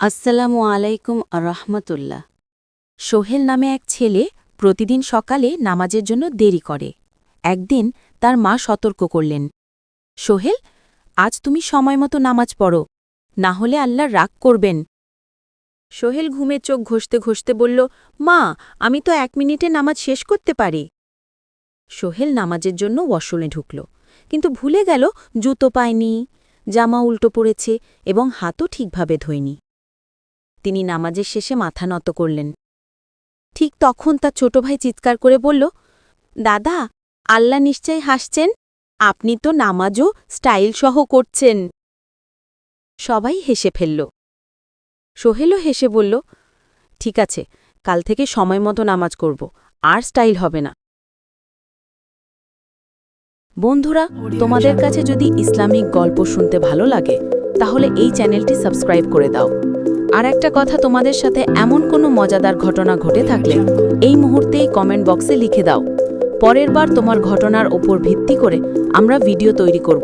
আসসালামু আলাইকুম রহমতুল্লাহ। সোহেল নামে এক ছেলে প্রতিদিন সকালে নামাজের জন্য দেরি করে। একদিন তার মা সতর্ক করলেন, সোহেল, আজ তুমি সময়মতো নামাজ পড়ো, না হলে আল্লাহ রাগ করবেন। সোহেল ঘুমে চোখ ঘষতে ঘষতে বলল, মা, আমি তো এক মিনিটে নামাজ শেষ করতে পারি। সোহেল নামাজের জন্য ওয়াশরুমে ঢুকল, কিন্তু ভুলে গেল, জুতো পায়নি, জামা উল্টো পড়েছে এবং হাতও ঠিকভাবে ধোয়নি। তিনি নামাজের শেষে মাথা নত করলেন। ঠিক তখন তার ছোট ভাই চিৎকার করে বলল, দাদা, আল্লাহ নিশ্চয় হাসছেন? আপনি তো নামাজও স্টাইল সহ করছেন। সবাই হেসে ফেলল। সোহেলও হেসে বলল, ঠিক আছে, কাল থেকে সময় মতো নামাজ করব, আর স্টাইল হবে না। বন্ধুরা, তোমাদের কাছে যদি ইসলামিক গল্প শুনতে ভালো লাগে, তাহলে এই চ্যানেলটি সাবস্ক্রাইব করে দাও। আর একটা কথা তোমাদের সাথে এমন কোনো মজাদার ঘটনা ঘটে থাকলে এই মুহূর্তেই কমেন্ট বক্সে লিখে দাও। পরের বার তোমার ঘটনার ওপর ভিত্তি করে আমরা ভিডিও তৈরি করব।